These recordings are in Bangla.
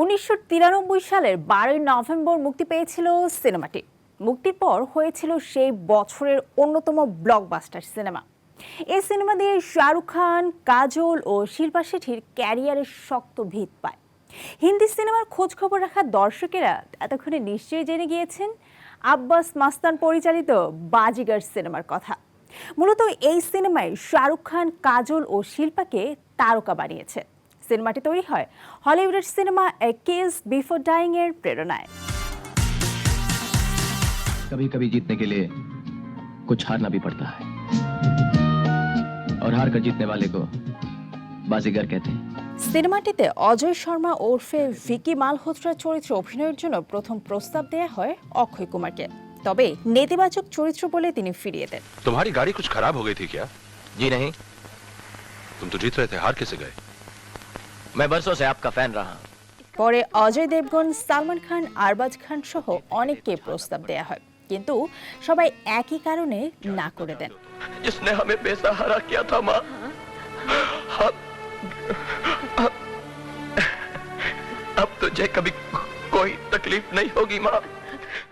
উনিশশো তিরানব্বই সালের বারোই নভেম্বর মুক্তি পেয়েছিল সিনেমাটি। মুক্তির পর হয়েছিল সেই বছরের অন্যতম ব্লকবাস্টার সিনেমা। এই সিনেমা দিয়ে শাহরুখ খান, কাজল ও শিল্পা শেঠির ক্যারিয়ারের শক্ত ভিত পায়। হিন্দি সিনেমার খোঁজ খবর রাখা দর্শকেরা এতক্ষণে নিশ্চয়ই জেনে গিয়েছেন, আব্বাস মাস্তান পরিচালিত বাজিগার সিনেমার কথা। মূলত এই সিনেমায় শাহরুখ খান, কাজল ও শিল্পাকে তারকা বানিয়েছে। সিনেমাটি তৈরি হয় হলিউডের সিনেমা এ কেস বিফোর ডাইং এর প্রেরণায় कभी कभी जीतने के लिए कुछ हारना भी पड़ता है और हार कर जीतने वाले को बाजीगर कहते हैं সিনেমাটিতে অজয় শর্মা ওরফে ভিকি মালহোত্রা চরিত্রে অভিনয়ের জন্য প্রথম প্রস্তাব দেয়া হয় অক্ষয় কুমারকে তবে নেতিবাচক চরিত্র বলে তিনি ফিরিয়ে দেন तुम्हारी गाड़ी कुछ खराब हो गई थी क्या जी नहीं तुम तो जीत रहे थे हार कैसे गए मैं बरसों से आपका फैन रहा हूं পরে অজয় দেবগন সালমান খান আরবাজ খান সহ অনেককে প্রস্তাব দেয়া হয় কিন্তু সবাই একই কারণে না করে দেন जिसने हमें बेसहारा किया था माँ अब, अब, अब तुझे कभी कोई तकलीफ नहीं होगी माँ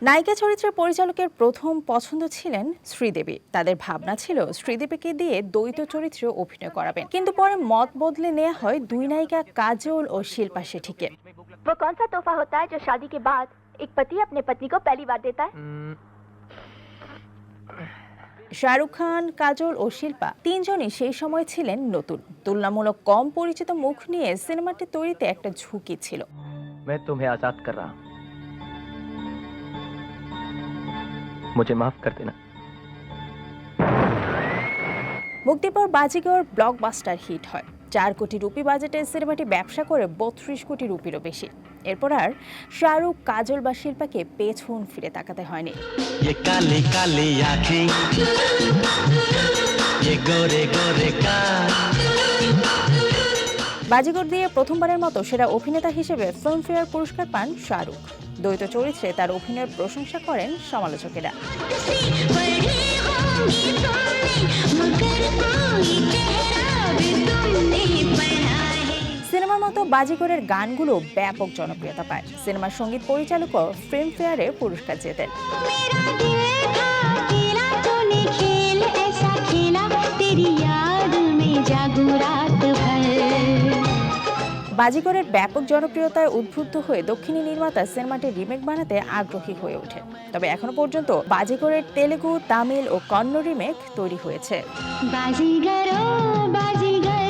নায়িকা চরিত্রের পরিচালকের প্রথম পছন্দ ছিলেন শ্রীদেবী তাদের ভাবনা ছিল শ্রীদেবীকে দিয়ে দ্বৈত চরিত্রে অভিনয় করাবেন কিন্তু পরে মত বদলে নেওয়া হয় দুই নায়িকা কাজল ও শিল্পা শেঠিকে वो कौन सा तोहफा होता है जो शादी के बाद एक पति अपने पत्नी को पहली बार देता है শাহরুখ খান কাজল ও শিল্পা তিনজনই সেই সময় ছিলেন নতুন তুলনামূলক কম পরিচিত মুখ নিয়ে সিনেমাটি তৈরিতে একটা ঝুঁকি ছিল मैं तुम्हें आजाद कर रहा हूं मुझे माफ कर देना মুক্তির পর বাজিগর ব্লকবাস্টার হিট হয় চার কোটি রুপি বাজেটের সিনেমাটি ব্যবসা করে বত্রিশ কোটি রুপিরও বেশি এরপর আর শাহরুখ কাজল বা শিল্পাকে পেছন ফিরে তাকাতে হয়নি ये काली काली आंखें ये गोरे गोरे कान বাজিগর দিয়ে প্রথমবারের মতো সেরা অভিনেতা হিসেবে ফিল্মফেয়ার পুরস্কার পান শাহরুখ। দ্বৈত চরিত্রে তার অভিনয়ের প্রশংসা করেন সমালোচকেরা। সিনেমার মতো বাজিগরের গানগুলো ব্যাপক জনপ্রিয়তা পায়। সিনেমার সংগীত পরিচালকও ফিল্মফেয়ারে পুরস্কার জেতেন। বাজিগরের ব্যাপক জনপ্রিয়তায় উদ্বুদ্ধ হয়ে দক্ষিণী নির্মাতা সিনেমাটির রিমেক বানাতে আগ্রহী হয়ে ওঠে। তবে এখনও পর্যন্ত বাজিগরের তেলেগু, তামিল ও কন্নড় রিমেক তৈরি হয়েছে। বাজিগর বাজিগর